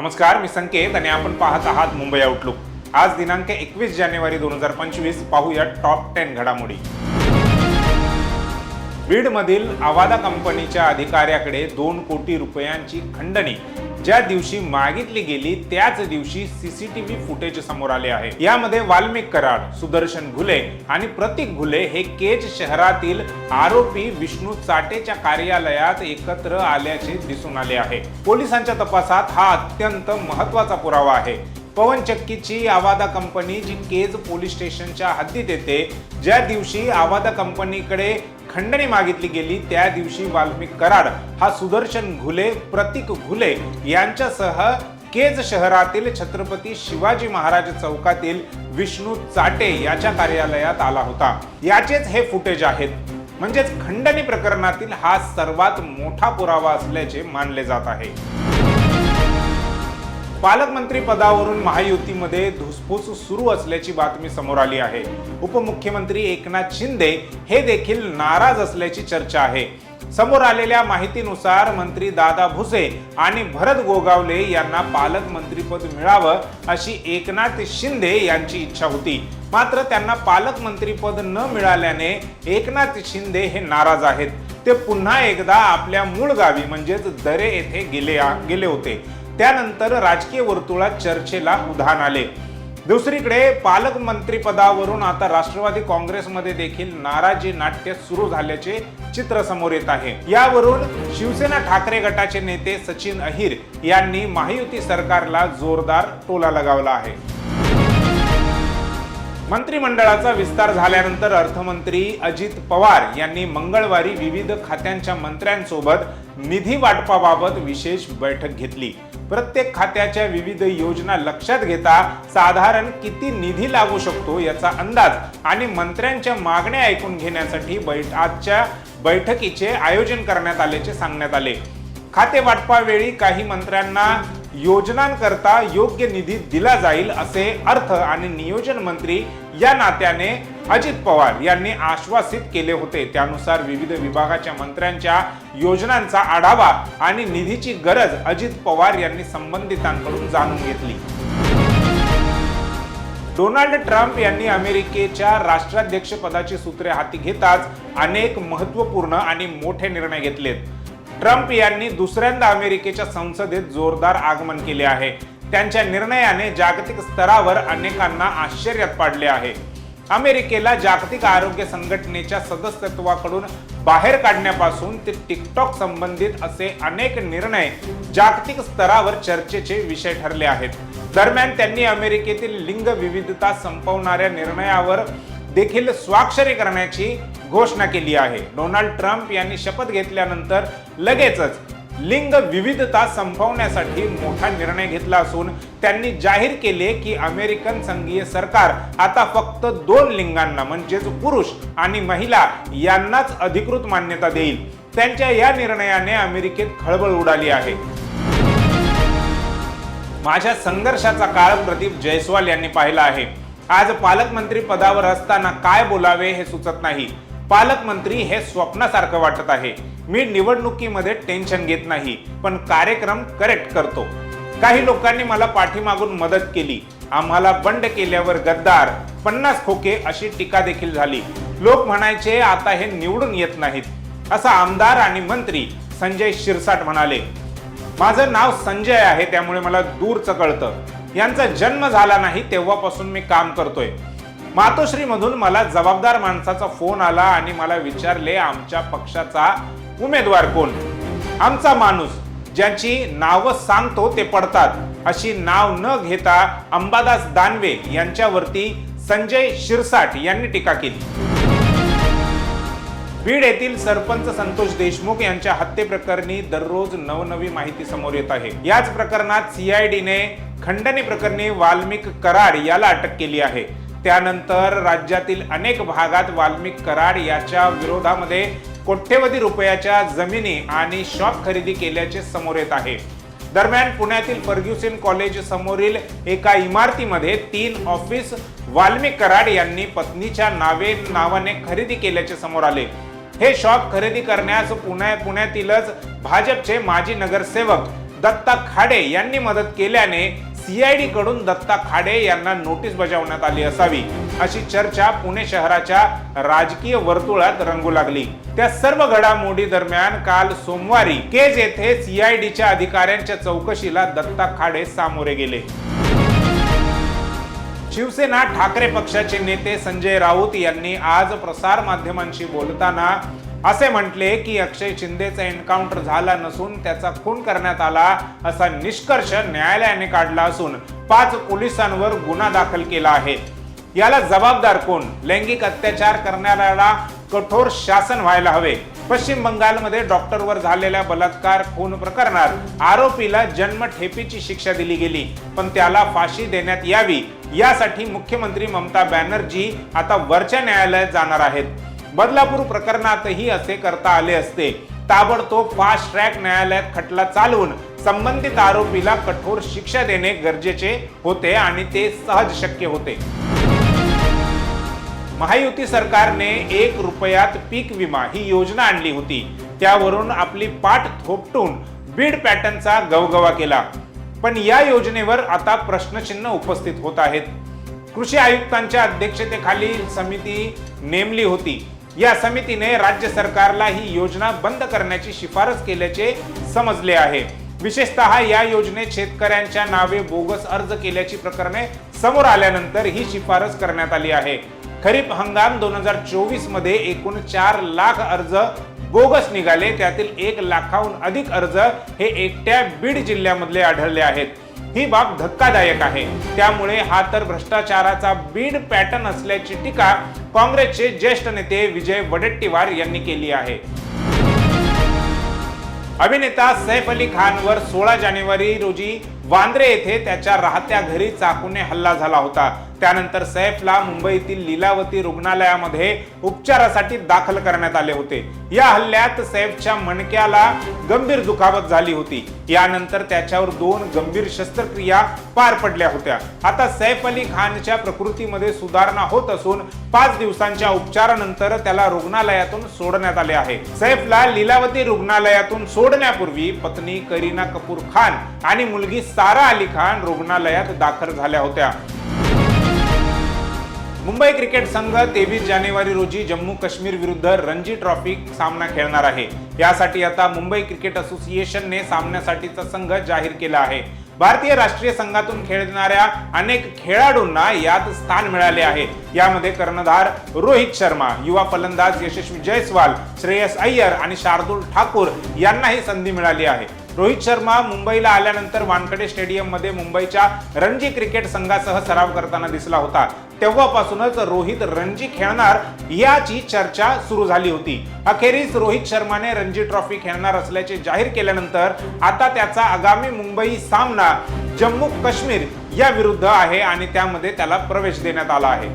नमस्कार मी संकेत आणि आपण पाहत आहात मुंबई आउटलुक आज दिनांक एकवीस जानेवारी दोन हजार पंचवीस पाहूया टॉप टेन घडामोडी. बीडमधील आवादा कंपनीच्या अधिकाऱ्याकडे दोन कोटी रुपयांची खंडणी. ज्या दिवशी मागितली गेली त्याच दिवशी सीसीटीव्ही फुटेज समोर आले आहे. यामध्ये वाल्मिक कराड सुदर्शन घुले आणि प्रतीक घुले हे केज शहरातील आरोपी विष्णू चाटेच्या कार्यालयात एकत्र आल्याचे दिसून आले आहे. पोलिसांच्या तपासात हा अत्यंत महत्त्वाचा पुरावा आहे. पवन चक्कीची आवादा कंपनी जी केज पोलीस स्टेशनच्या हद्दीत येते ज्या दिवशी आवादा कंपनीकडे खंडणी मागितली गेली त्या दिवशी वाल्मिक कराड हा सुदर्शन घुले प्रतीक घुले यांच्यासह केज शहरातील छत्रपती शिवाजी महाराज चौकातील विष्णू चाटे याच्या कार्यालयात आला होता. याचेच हे फुटेज आहेत. म्हणजेच खंडणी प्रकरणातील हा सर्वात मोठा पुरावा असल्याचे मानले जात आहे. पालकमंत्री पदावरून महायुतीमध्ये धुसफूस सुरू असल्याची बातमी समोर आली आहे. उपमुख्यमंत्री एकनाथ शिंदे हे देखील नाराज असल्याची चर्चा आहे. समोर आलेल्या माहितीनुसार मंत्री दादा भुसे आणि भरत गोगावले यांना पालकमंत्रीपद मिळावं अशी एकनाथ शिंदे यांची इच्छा होती. मात्र त्यांना पालकमंत्रीपद न मिळाल्याने एकनाथ शिंदे हे नाराज आहेत. ते पुन्हा एकदा आपल्या मूळ गावी म्हणजेच दरे येथे गेले गेले होते. त्यानंतर राजकीय वर्तुळात चर्चेला उधाण आले. दुसरीकडे पालकमंत्री पदावरून आता राष्ट्रवादी काँग्रेसमध्ये देखील नाराजी नाट्य सुरू झाल्याचे चित्र समोर येत आहे. यावरून शिवसेना ठाकरे गटाचे नेते सचिन अहिर यांनी महायुती सरकारला जोरदार टोला लगावला आहे. मंत्रिमंडळाचा विस्तार झाल्यानंतर अर्थमंत्री अजित पवार यांनी मंगळवारी विविध खात्यांच्या मंत्र्यांसोबत निधी वाटपाबाबत विशेष बैठक घेतली. प्रत्येक खात्याच्या विविध योजना लक्षात घेता साधारण किती निधी लागू शकतो याचा अंदाज आणि मंत्र्यांच्या मागण्या ऐकून घेण्यासाठी बैठ आजच्या बैठकीचे आयोजन करण्यात आल्याचे सांगण्यात आले. खाते वाटपावेळी काही मंत्र्यांना योजनांकरता योग्य निधी दिला जाईल असे अर्थ आणि नियोजन मंत्री या नात्याने अजित पवार यांनी आश्वासित केले होते. त्यानुसार विविध विभागाच्या मंत्र्यांच्या योजनांचा आढावा आणि निधीची गरज अजित पवार यांनी संबंधितांकडून जाणून घेतली. डोनाल्ड ट्रम्प यांनी अमेरिकेच्या राष्ट्राध्यक्ष पदाची सूत्रे हाती घेताच अनेक महत्त्वपूर्ण आणि मोठे निर्णय घेतलेत. ट्रम्प यांनी दुसऱ्यांदा अमेरिकेच्या संसदेत जोरदार आगमन केले आहे. त्यांच्या निर्णयाने जागतिक स्तरावर अनेकांना आश्चर्यात पाडले आहे. अमेरिकेला जागतिक आरोग्य संघटनेच्या सदस्यत्वाकडून बाहेर काढण्यापासून ते टिकटॉक संबंधित असे अनेक निर्णय जागतिक स्तरावर चर्चेचे विषय ठरले आहेत. दरम्यान त्यांनी अमेरिकेतील लिंग विविधता संपवणाऱ्या निर्णयावर देखील स्वाक्षरी करण्याची घोषणा केली आहे. डोनाल्ड ट्रम्प यांनी शपथ घेतल्यानंतर लगेचच लिंग विविधता संपवण्यासाठी मोठा निर्णय घेतला असून त्यांनी जाहीर केले की अमेरिकन संघीय सरकार आता फक्त दोन लिंगांना म्हणजेच पुरुष आणि महिला यांनाच अधिकृत मान्यता देईल. त्यांच्या या निर्णयाने अमेरिकेत खळबळ उडाली आहे. माझ्या संघर्षाचा काळ प्रदीप जयस्वाल यांनी पाहिला आहे. आज पालकमंत्री पदावर असताना काय बोलावे हे सुचत नाही. पालकमंत्री हे स्वप्नासारखं वाटत आहे. मी निवडणुकीमध्ये टेन्शन घेत नाही पण कार्यक्रम करेक्ट करतो. काही लोकांनी मला पाठीमागून मदत केली. आम्हाला बंड केल्यावर गद्दार पन्नास खोके अशी टीका देखील झाली. लोक म्हणायचे आता हे निवडून येत नाहीत. असं आमदार आणि मंत्री संजय शिरसाट म्हणाले. माझं नाव संजय आहे त्यामुळे मला दूरचं कळतं. यांचा जन्म झाला नाही तेव्हापासून मी काम करतोय. मातोश्रीमधून मला जबाबदार माणसाचा फोन आला आणि मला विचारले आमच्या पक्षाचा उमेदवार कोण? आमचा माणूस ज्यांची नावं सांगतो ते पडतात. अशी नाव न घेता अंबादास दानवे यांच्यावरती संजय शिरसाट यांनी टीका केली. बीड येथील सरपंच संतोष देशमुख यांच्या हत्येप्रकरणी दररोज नवनवी माहिती समोर येत आहे. याच प्रकरणात सीआयडीने खंडणी प्रकरणी वाल्मिक कराड याला अटक केली आहे. त्यानंतर राज्यातील अनेक भागात वाल्मिक कराड याच्या विरोधामध्ये कोट्यवधी रुपयाच्या जमिनी आणि शॉप खरेदी केल्याचे समोर येत आहे. दरम्यान पुण्यातील फर्ग्युसन कॉलेज समोरील एका इमारतीमध्ये तीन ऑफिस वाल्मिक कराड यांनी पत्नीच्या नावे नावाने खरेदी केल्याचे समोर आले. हे शॉप खरेदी करण्यास पुण्या पुण्यातीलच भाजपचे माजी नगरसेवक दत्ता खाडे यांनी मदत केल्याने सीआयडी कडून दत्ता खाडे यांना नोटीस बजावण्यात आली असावी अशी चर्चा पुणे शहराच्या राजकीय वर्तुळात रंगू लागली. त्या सर्व घडामोडी दरम्यान काल सोमवारी केज येथे सीआयडीच्या अधिकाऱ्यांच्या चौकशीला दत्ता खाडे सामोरे गेले. शिवसेना ठाकरे पक्षाचे नेते संजय राऊत यांनी आज प्रसार माध्यमांशी बोलताना असे म्हटले की अक्षय शिंदेचा एन्काउंटर झाला नसून त्याचा खून करण्यात आला असा निष्कर्ष न्यायालयाने काढला असून पाच पोलिसांवर गुन्हा दाखल केला आहे. याला जबाबदार कोण? लैंगिक अत्याचार करणाऱ्याला कठोर शासन व्हायला हवे. पश्चिम बंगालमध्ये डॉक्टरवर झालेल्या बलात्कार खून प्रकरणात आरोपीला जन्मठेपीची शिक्षा दिली गेली पण त्याला फाशी देण्यात यावी यासाठी मुख्यमंत्री ममता बॅनर्जी आता वरच्या न्यायालयात जाणार आहेत. बदलापूर प्रकरणातही असे करता आले असते. ताबडतोब फास्ट ट्रॅक न्यायालयात खटला चालवून संबंधित आरोपीला कठोर शिक्षा देणे गरजेचे होते आणि ते सहज शक्य होते. महायुती सरकारने एक रुपयात पीक विमा ही योजना आणली होती. त्यावरून आपली पाठ थोपटून बीड पॅटर्नचा गवगवा केला. पण या योजनेवर आता प्रश्नचिन्ह उपस्थित होत आहेत. कृषी आयुक्तांच्या अध्यक्षतेखाली समिती नेमली होती. या समितीने राज्य सरकारला ही योजना बंद करण्याची शिफारस केल्याचे समजले आहे. विशेषतः या योजनेत शेतकऱ्यांच्या नावे बोगस अर्ज केल्याची प्रकरणे समोर आल्यानंतर ही शिफारस करण्यात आली आहे. खरीप हंगाम दोन हजार चोवीसमध्ये एकूण चार लाख अर्ज बोगस निघाले त्यातील एक लाखाहून अधिक अर्ज हे एकट्या बीड जिल्ह्यामधले आढळले आहेत. ही बाब धक्कादायक आहे. त्यामुळे हा तर भ्रष्टाचाराचा बीड पॅटर्न असल्याची टीका काँग्रेसचे ज्येष्ठ नेते विजय वडेट्टीवार यांनी केली आहे. अभिनेता सैफ अली खानवर सोळा जानेवारी रोजी वांद्रे येथे त्याच्या राहत्या घरी चाकूने हल्ला झाला होता. त्यानंतर सैफला मुंबईतील लीलावती रुग्णालयामध्ये उपचारासाठी दाखल करण्यात आले होते. या हल्ल्यात सैफच्या मणक्याला गंभीर दुखापत झाली होती. यानंतर त्याच्यावर दोन गंभीर शस्त्रक्रिया पार पडल्या होत्या. आता सैफ अली खानच्या प्रकृतीमध्ये सुधारणा होत असून पाच दिवसांच्या उपचारानंतर त्याला रुग्णालयातून सोडण्यात आले आहे. सैफला लीलावती रुग्णालयातून सोडण्यापूर्वी पत्नी करीना कपूर खान आणि मुलगी सारा अली खान रुग्णालयात दाखल झाल्या होत्या. मुंबई क्रिकेट संघ तेवीस जानेवारी रोजी जम्मू काश्मीर विरुद्ध रणजी ट्रॉफी सामना खेळणार आहे. यासाठी आता मुंबई क्रिकेट असोसिएशनने सामन्यासाठीचा संघ जाहीर केला आहे. भारतीय राष्ट्रीय संघातून खेळणाऱ्या अनेक खेळाडूंना यात स्थान मिळाले आहे. यामध्ये कर्णधार रोहित शर्मा युवा फलंदाज यशस्वी जयस्वाल श्रेयस अय्यर आणि शार्दुल ठाकूर यांनाही संधी मिळाली आहे. रोहित शर्मा मुंबईला आल्यानंतर वानखडे स्टेडियममध्ये मुंबईच्या रणजी क्रिकेट संघासह सराव करताना दिसला होता. तेव्हापासूनच रोहित रणजी खेळणार याची चर्चा सुरू झाली होती. अखेरीस रोहित शर्माने रणजी ट्रॉफी खेळणार असल्याचे जाहीर केल्यानंतर आता त्याचा आगामी मुंबई सामना जम्मू काश्मीर या विरुद्ध आहे आणि त्यामध्ये त्याला प्रवेश देण्यात आला आहे.